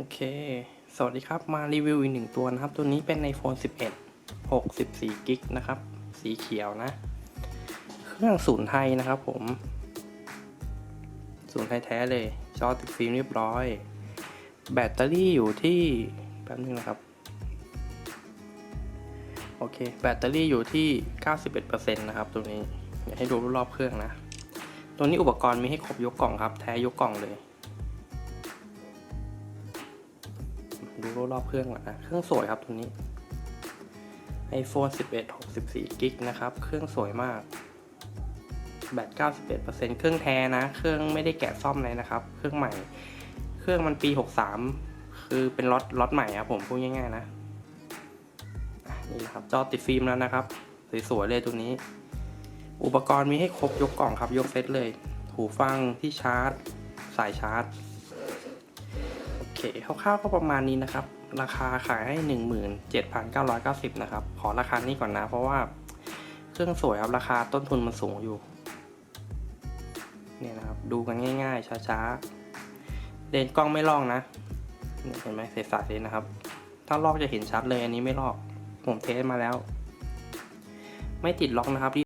โอเค สวัสดีครับ มารีวิวอีกหนึ่งตัวนะครับ ตัวนี้เป็น iPhone 11 64กิกนะครับ สีเขียวนะ เครื่องศูนย์ไทยนะครับผม ศูนย์ไทยแท้เลย จอติดฟิล์มเรียบร้อย แบตเตอรี่อยู่ที่แป๊บนึงนะครับ โอเค แบตเตอรี่อยู่ที่ 91%นะครับ ตัวนี้ เดี๋ยวให้ดูรอบเครื่องนะ ตัวนี้อุปกรณ์มีให้ครบยกกล่องครับ แท้ยกกล่องเลย ดูรอบๆเครื่องก่อนนะ เครื่องสวยครับตัวนี้ iPhone 11 64กิกนะครับ เครื่องสวยมาก แบต 91%เครื่องแท้นะ เครื่องไม่ได้แกะซ่อมเลยนะครับ เครื่องใหม่ เครื่องมันปี 63 คือเป็นล็อตล็อตใหม่ครับผมพูดง่ายๆนะ นี่นะครับ จอติดฟิล์มแล้วนะครับ สวยๆเลยตัวนี้ อุปกรณ์มีให้ครบยกกล่องครับ ยกเซตเลย หูฟังที่ชาร์จ สายชาร์จ เคคร่าวๆก็ประมาณนี้นะครับ ราคาขายให้ 17,990 นะครับ ขอราคานี้ก่อนนะ เพราะว่าเครื่องสวยครับราคาต้นทุนมันสูงอยู่ เนี่ยนะครับ ดูกันง่าย ๆ ช้าๆเลนกล้องไม่ลอกนะเห็นไหมใสๆเลยนะครับ ถ้าลอกจะเห็นชัดเลยอันนี้ไม่ลอก ผมเทสมาแล้ว ไม่ติดล็อกนะครับ